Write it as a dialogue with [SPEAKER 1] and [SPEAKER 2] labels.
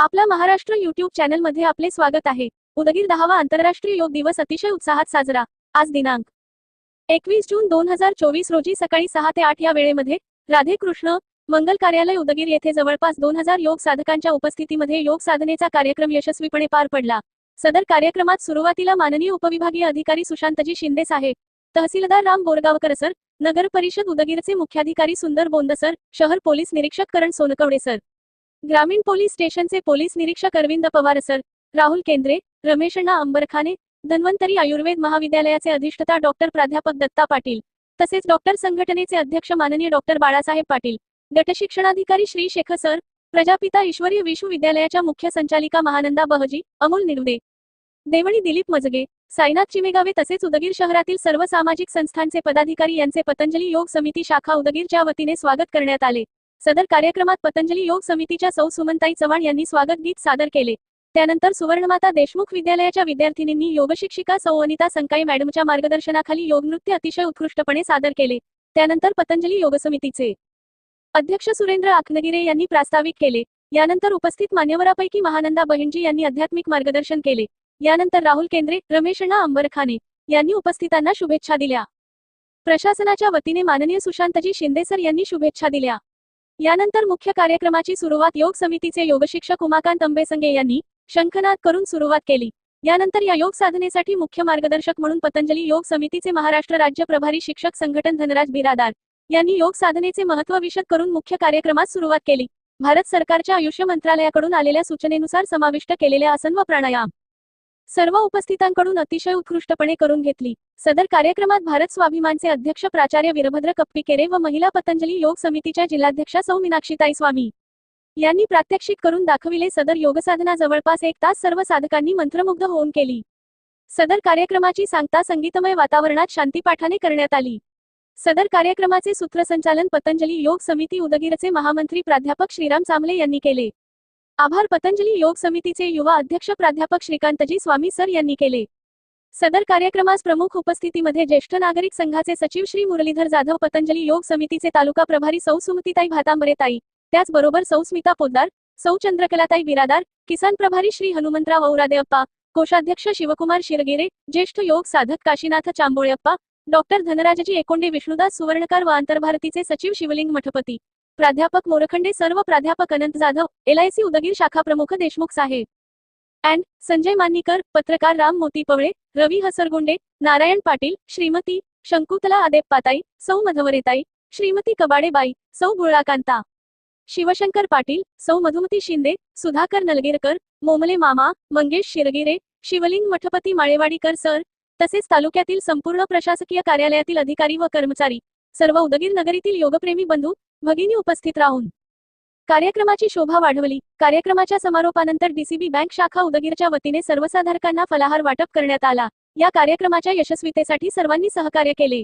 [SPEAKER 1] आपला महाराष्ट्र युट्यूब चॅनलमध्ये आपले स्वागत आहे. उदगीर दहावा आंतरराष्ट्रीय योग दिवस अतिशय उत्साहात साजरा. आज दिनांक एकवीस जून दोन हजार चोवीस रोजी सकाळी सहा ते आठ या वेळेमध्ये राधे कृष्ण मंगल कार्यालय उदगीर येथे जवळपास दोन हजार योग साधकांच्या उपस्थितीमध्ये योग साधनेचा कार्यक्रम यशस्वीपणे पार पडला. सदर कार्यक्रमात सुरुवातीला माननीय उपविभागीय अधिकारी सुशांतजी शिंदे साहेब तहसीलदार राम बोरगावकर सर नगर परिषद उदगीरचे मुख्याधिकारी सुंदर बोंद सर शहर पोलीस निरीक्षक करण सोनकवडे सर ग्रामीण पोलीस स्टेशनचे पोलीस निरीक्षक अरविंद पवार सर. राहुल केंद्रे रमेशण्णा अंबरखाने धन्वंतरी आयुर्वेद महाविद्यालयाचे अधिष्ठता डॉक्टर प्राध्यापक दत्ता पाटील तसेच डॉक्टर संघटनेचे अध्यक्ष माननीय डॉक्टर बाळासाहेब पाटील गटशिक्षणाधिकारी श्री शेखर सर प्रजापिता ईश्वरीय विश्वविद्यालयाच्या मुख्य संचालिका महानंदा बहजी अमोल निरुदे देवणी दिलीप मजगे साईनाथ चिमेगावे तसेच उदगीर शहरातील सर्व सामाजिक संस्थांचे पदाधिकारी यांचे पतंजली योग समिती शाखा उदगीरच्या वतीने स्वागत करण्यात आले. सदर कार्यक्रमात पतंजली योग समितीच्या सौ सुमनताई चव्हाण यांनी स्वागत गीत सादर केले. त्यानंतर सुवर्णमाता देशमुख विद्यालयाच्या विद्यार्थिनींनी योगशिक्षिका सौ अनिता संकाई मॅडमच्या मार्गदर्शनाखाली योग नृत्य अतिशय उत्कृष्टपणे सादर केले. त्यानंतर पतंजली योग समितीचे अध्यक्ष सुरेंद्र आखनगिरे यांनी प्रास्ताविक केले. यानंतर उपस्थित मान्यवरापैकी महानंदा बहिणजी यांनी आध्यात्मिक मार्गदर्शन केले. यानंतर राहुल केंद्रे रमेशण्णा अंबरखाने यांनी उपस्थितांना शुभेच्छा दिल्या. प्रशासनाच्या वतीने माननीय सुशांतजी शिंदेसर यांनी शुभेच्छा दिल्या. यानंतर मुख्य कार्यक्रमाची सुरुवात योग समितीचे योगशिक्षक उमाकांत अंबेसंगे यांनी शंखनाद करून सुरुवात केली. यानंतर या योग साधनेसाठी मुख्य मार्गदर्शक म्हणून पतंजली योग समितीचे महाराष्ट्र राज्य प्रभारी शिक्षक संघटन धनराज बिरादार यांनी योग साधनेचे महत्त्व विशद करून मुख्य कार्यक्रमास सुरुवात केली. भारत सरकारच्या आयुष्य मंत्रालयाकडून आलेल्या सूचनेनुसार समाविष्ट केलेल्या आसन व प्राणायाम सर्व उपस्थितांकडून अतिशय उत्कृष्टपणे करून घेतली. सदर कार्यक्रमात भारत स्वाभिमानचे अध्यक्ष प्राचार्य वीरभद्र कप्पिकेरे व महिला पतंजली योग समितीच्या जिल्हाध्यक्षा सौ मीनाक्षीताई स्वामी यांनी प्रात्यक्षिक करून दाखविले सदर योगसाधना जवळपास एक तास सर्व साधकांनी मंत्रमुग्ध होऊन केली. सदर कार्यक्रमाची सांगता संगीतमय वातावरणात शांतीपाठाने करण्यात आली. सदर कार्यक्रमाचे सूत्रसंचालन पतंजली योग समिती उदगीरचे महामंत्री प्राध्यापक श्रीराम चांबले यांनी केले. आभार. पतंजली योग समितीचे युवा अध्यक्ष प्राध्यापक श्रीकांतजी स्वामी सर यांनी केले. सदर कार्यक्रमास प्रमुख उपस्थितीमध्ये ज्येष्ठ नागरिक संघाचे सचिव श्री मुरलीधर जाधव पतंजली योग समितीचे तालुका प्रभारी सौ सुमतीताई भातांबरेताई त्याचबरोबर सौ स्मिता पोद्दार सौ चंद्रकलाताई बिरादार किसान प्रभारी श्री हनुमंतराव औरादेअप्पा कोषाध्यक्ष शिवकुमार शिरगिरे ज्येष्ठ योग साधक काशीनाथ चांबोळेअप्पा डॉक्टर धनराजजी एकोंडे विष्णुदास सुवर्णकार व आंतरभारतीचे सचिव शिवलिंग मठपती. प्राध्यापक मोरखंडे सर्व प्राध्यापक अनंत जाधव एलआयसी उदगीर शाखा प्रमुख देशमुख साहेब. अँड संजय मानिकर पत्रकार राम मोती पवळे रवी हसरगुंडे नारायण पाटील श्रीमती शंकुतला आदेप्पाताई सौ मधवरेताई श्रीमती कबाडेबाई सौ गुळाकांता. शिवशंकर पाटील सौ मधुमती शिंदे सुधाकर नलगीरकर मोमले मामा मंगेश शिरगिरे शिवलिंग मठपती माळेवाडीकर सर तसेच तालुक्यातील संपूर्ण प्रशासकीय कार्यालयातील अधिकारी व कर्मचारी. सर्व उदगीर नगरीतील योगप्रेमी बंधू भगिनी उपस्थित राहून. कार्यक्रमाची शोभा वाढवली. कार्यक्रमाच्या समारोपानंतर डीसीबी बँक शाखा उदगीरच्या वतीने सर्वसाधारकांना फलाहार वाटप करण्यात आला. या कार्यक्रमाच्या यशस्वीतेसाठी सर्वांनी सहकार्य केले.